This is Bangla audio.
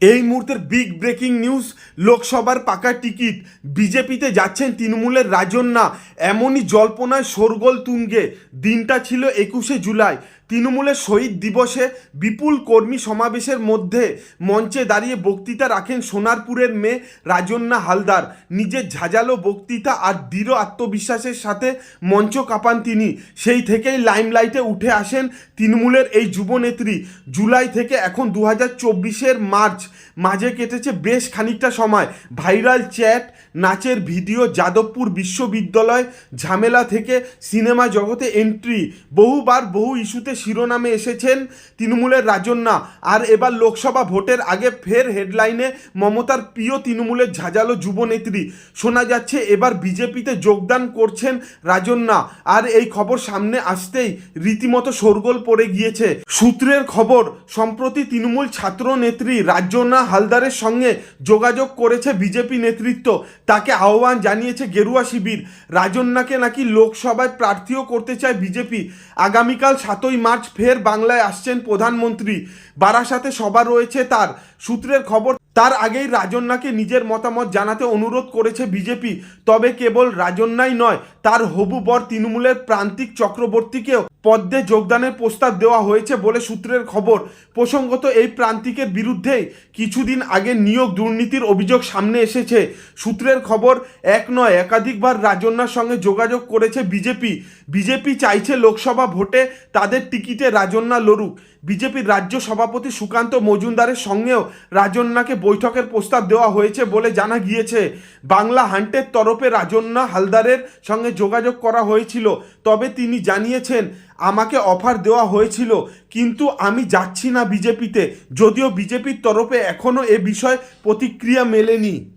এই মুহূর্তের বিগ ব্রেকিং নিউজ লোকসভার পাকা টিকিট। বিজেপিতে যাচ্ছেন তৃণমূলের রাজন্যা, এমনই জল্পনায় শোরগোল তুঙ্গে। দিনটা ছিল একুশে জুলাই। তৃণমূলের শহীদ দিবসে বিপুল কর্মী সমাবেশের মধ্যে মঞ্চে দাঁড়িয়ে বক্তৃতা রাখেন সোনারপুরের মেয়ে রাজন্যা হালদার। নিজের ঝাঁঝালো বক্তৃতা আর দৃঢ় আত্মবিশ্বাসের সাথে মঞ্চ কাঁপান তিনি। সেই থেকেই লাইমলাইটে উঠে আসেন তৃণমূলের এই যুবনেত্রী। জুলাই থেকে এখন দু হাজার চব্বিশের মার্চ। মাঝে কেটেছে বেশ খানিকটা সময়। ভাইরাল চ্যাট, নাচের ভিডিও, যাদবপুর বিশ্ববিদ্যালয় ঝামেলা থেকে সিনেমা জগতে এন্ট্রি। বহুবার বহু ইস্যুতে শিরোনামে এসেছেন তৃণমূলের রাজন্যা আর এবার লোকসভা ভোটের আগে ফের হেডলাইনে মমতার প্রিয় তৃণমূলের ঝাঁঝালো যুবনেত্রী। শোনা যাচ্ছে এবার বিজেপিতে যোগদান করছেন রাজন্যা আর এই খবর সামনে আসতেই রীতিমতো শোরগোল পড়ে গিয়েছে। সূত্রের খবর, সম্প্রতি তৃণমূল ছাত্র নেত্রী রাজন্যা হালদারের সঙ্গে যোগাযোগ করেছে বিজেপি নেতৃত্ব। তাকে আহ্বান জানিয়েছে গেরুয়া শিবির। রাজন্যাকে নাকি লোকসভায় প্রার্থীও করতে চায় বিজেপি। আগামীকাল সাতই মার্চ ফের বাংলায় আসছেন প্রধানমন্ত্রী। বারাসাতে সভা রয়েছে তার। সূত্রের খবর, তার আগেই রাজন্যাকে নিজের মতামত জানাতে অনুরোধ করেছে বিজেপি। তবে কেবল রাজন্যাই নয়, তার হবু বর তৃণমূলের প্রান্তিক চক্রবর্তীকেও পদ্মে যোগদানের প্রস্তাব দেওয়া হয়েছে বলে সূত্রের খবর। প্রসঙ্গত, এই প্রান্তিকের বিরুদ্ধেই কিছুদিন আগে নিয়োগ দুর্নীতির অভিযোগ সামনে এসেছে। সূত্রের খবর, এক নয়, একাধিকবার রাজন্যার সঙ্গে যোগাযোগ করেছে বিজেপি। বিজেপি চাইছে লোকসভা ভোটে তাদের টিকিটে রাজন্যা লড়ুক। বিজেপির রাজ্য সভাপতি সুকান্ত মজুমদারের সঙ্গেও রাজন্যাকে বৈঠকের প্রস্তাব দেওয়া হয়েছে বলে জানা গিয়েছে। বাংলা হান্টের তরফে রাজন্যা হালদারের সঙ্গে যোগাযোগ করা হয়েছিল, তবে তিনি জানিয়েছেন আমাকে অফার দেওয়া হয়েছিল, কিন্তু আমি যাচ্ছি না বিজেপিতে, যদিও বিজেপির তরফে এখনও এ বিষয়ে প্রতিক্রিয়া মেলেনি।